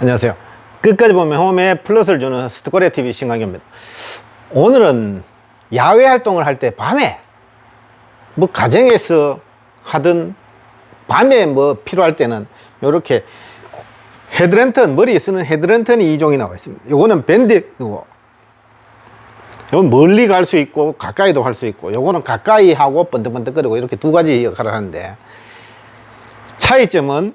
안녕하세요. 끝까지 보면 홈에 플러스를 주는 스트코리아 TV 신강입니다. 오늘은 야외 활동을 할 때 밤에 뭐 가정에서 하든 밤에 뭐 필요할 때는 이렇게 헤드랜턴 머리에 쓰는 헤드랜턴이 이종이 나와 있습니다. 요거는 밴드고 요건 멀리 갈 수 있고 가까이도 할 수 있고 요거는 가까이 하고 번뜩번뜩거리고 이렇게 두 가지 역할을 하는데 차이점은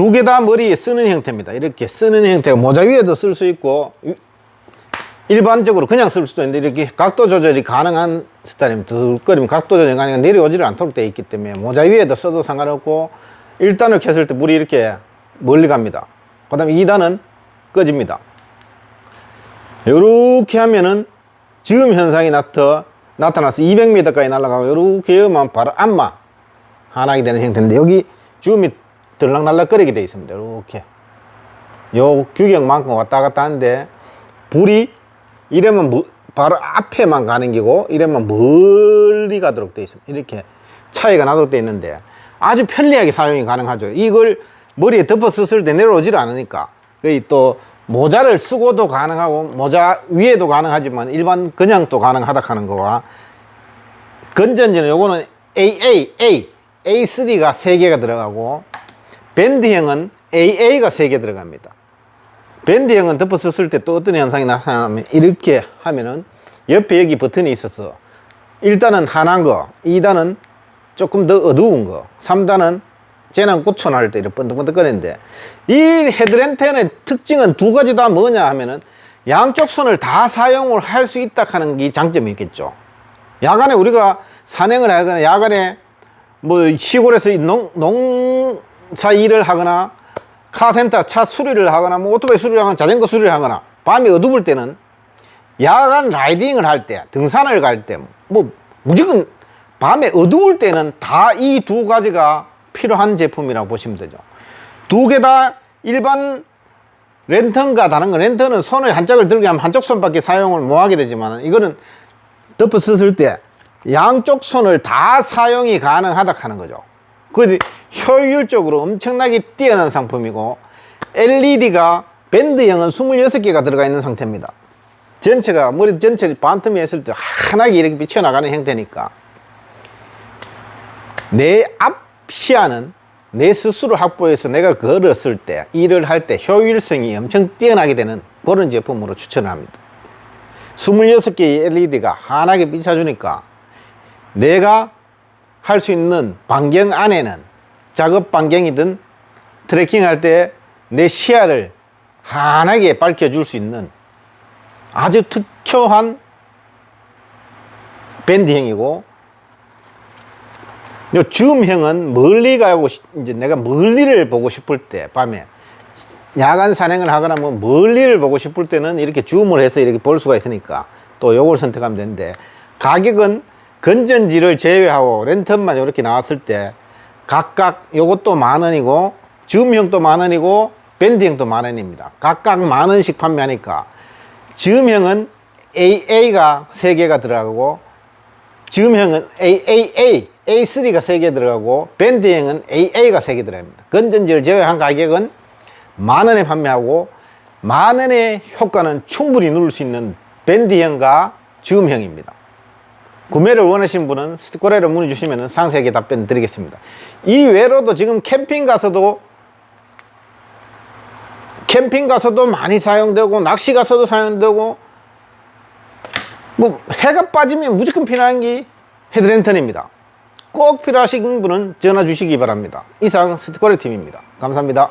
두 개 다 머리에 쓰는 형태입니다. 이렇게 쓰는 형태가 모자 위에도 쓸 수 있고 이- 일반적으로 그냥 쓸 수도 있는데 이렇게 각도 조절이 가능한 스타일입니다. 들거리면 각도 조절이 가능한 내려오지를 않도록 되어 있기 때문에 모자 위에도 써도 상관없고 1단을 켰을 때 물이 이렇게 멀리 갑니다. 그 다음에 2단은 꺼집니다. 이렇게 하면은 지금 현상이 나타, 나타나서 200m까지 날아가고 이렇게 하면 바로 안마 하나게 되는 형태인데 여기 줌이 들락날락거리게 되어 있습니다. 이렇게 요 규격만큼 왔다 갔다 하는데 불이 이러면 뭐- 바로 앞에만 가는 기고 이러면 멀리 가도록 되어 있습니다. 이렇게 차이가 나도록 되어 있는데 아주 편리하게 사용이 가능하죠. 이걸 머리에 덮어 썼을 때 내려오지를 않으니까 또 모자를 쓰고도 가능하고 모자 위에도 가능하지만 일반 그냥 또 가능하다 하는 거와 건전지는 요거는 AA, A, A3가 3개가 들어가고 밴드형은 AA가 3개 들어갑니다. 밴드형은 덮어 썼을 때 또 어떤 현상이 나타나면 이렇게 하면은 옆에 여기 버튼이 있어서 1단은 환한 거, 2단은 조금 더 어두운 거, 3단은 쟤는 꽂혀날 때 이렇게 번뜩번뜩거리는데 이 헤드랜턴의 특징은 두 가지 다 뭐냐 하면은 양쪽 손을 다 사용을 할 수 있다 하는 게 장점이 있겠죠. 야간에 우리가 산행을 하거나 야간에 뭐 시골에서 이 농, 농 사 일을 하거나 카센터 차 수리를 하거나 뭐 오토바이 수리를 하거나 자전거 수리를 하거나 밤이 어두울 때는 야간 라이딩을 할 때 등산을 갈 때 뭐 무조건 밤에 어두울 때는 다 이 두 가지가 필요한 제품이라고 보시면 되죠 두 개 다 일반 랜턴과 다른 건 랜턴은 손을 한짝을 들게 하면 한쪽 손밖에 사용을 못 하게 되지만 이거는 덮어 썼을 때 양쪽 손을 다 사용이 가능하다 하는 거죠. 그 효율적으로 엄청나게 뛰어난 상품이고 LED가 밴드형은 26개가 들어가 있는 상태입니다. 전체가 머리 전체 반틈이 했을 때 환하게 이렇게 비쳐나가는 형태니까 내 앞 시야는 내 스스로 확보해서 내가 걸었을 때 일을 할 때 효율성이 엄청 뛰어나게 되는 그런 제품으로 추천을 합니다. 26개의 LED가 환하게 비춰주니까 내가 할 수 있는 반경 안에는 작업 반경이든 트래킹 할 때 내 시야를 환하게 밝혀줄 수 있는 아주 특효한 밴드형이고 요 줌형은 멀리 가고 싶- 이제 내가 멀리를 보고 싶을 때 밤에 야간 산행을 하거나 뭐 멀리를 보고 싶을 때는 이렇게 줌을 해서 이렇게 볼 수가 있으니까 또 요걸 선택하면 되는데 가격은 건전지를 제외하고 랜턴만 이렇게 나왔을 때 각각 요것도 만 원이고 줌형도 만 원이고 밴드형도 만 원입니다. 각각 만 원씩 판매하니까 줌형은 AA가 세개가 들어가고 지금형은 AAA, A3가 3개 들어가고 밴드형은 AA가 3개 들어갑니다. 건전지를 제외한 가격은 만 원에 판매하고 만 원의 효과는 충분히 누릴 수 있는 밴드형과 지금형입니다. 구매를 원하시는 분은 스티커레를 문의 주시면 상세하게 답변 드리겠습니다. 이 외로도 지금 캠핑 가서도 캠핑 가서도 많이 사용되고 낚시 가서도 사용되고 뭐 해가 빠지면 무조건 필요한 게 헤드랜턴입니다. 꼭 필요하신 분은 전화 주시기 바랍니다. 이상 스티커레 팀입니다. 감사합니다.